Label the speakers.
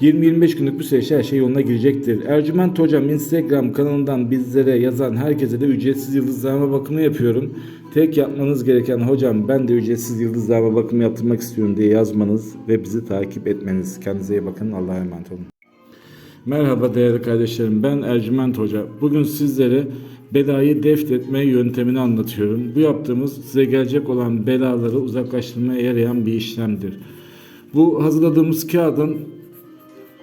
Speaker 1: 20-25 günlük bir süreçte her şey yoluna girecektir. Ercüment Hocam Instagram kanalından bizlere yazan herkese de ücretsiz yıldızlama bakımı yapıyorum. Tek yapmanız gereken hocam ben de ücretsiz yıldızlama bakımı yaptırmak istiyorum diye yazmanız ve bizi takip etmeniz. Kendinize iyi bakın. Allah'a emanet olun. Merhaba değerli kardeşlerim ben Ercüment Hoca. Bugün sizlere belayı defnetme yöntemini anlatıyorum. Bu yaptığımız size gelecek olan belaları uzaklaştırmaya yarayan bir işlemdir. Bu hazırladığımız kağıdın